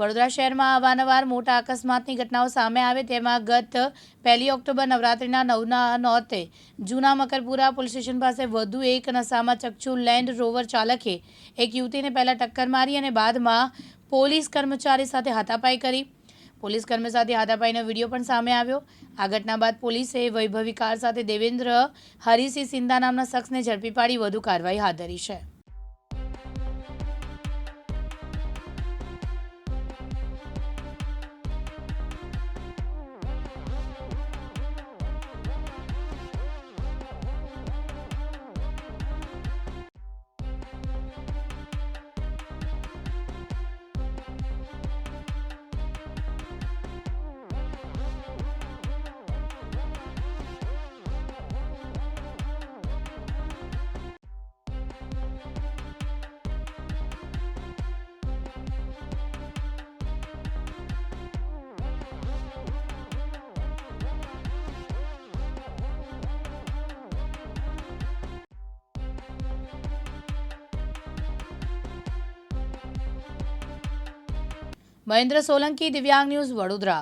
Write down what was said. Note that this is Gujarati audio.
વડોદરા શહેરમાં અવારનવાર મોટા અકસ્માતની ઘટનાઓ સામે આવે તેમાં ગત પહેલી ઓક્ટોબર નવરાત્રિના નવના નોતે જૂના મકરપુરા પોલીસ સ્ટેશન પાસે વધુ એક નશામાં ચકચુ લેન્ડ રોવર ચાલકે એક યુવતીને પહેલાં ટક્કર મારી અને બાદમાં પોલીસ કર્મચારી સાથે હાથાપાઈ કરી. પોલીસ કર્મી સાથે હાથાપાઈનો વીડિયો પણ સામે આવ્યો. આ ઘટના બાદ પોલીસે વૈભવી કાર સાથે દેવેન્દ્ર હરિસિંહ સિંધા નામના શખ્સને ઝડપી પાડી વધુ કાર્યવાહી હાથ ધરી છે. મહેન્દ્ર સોલંકી દિવ્યાંગ ન્યૂઝ વડોદરા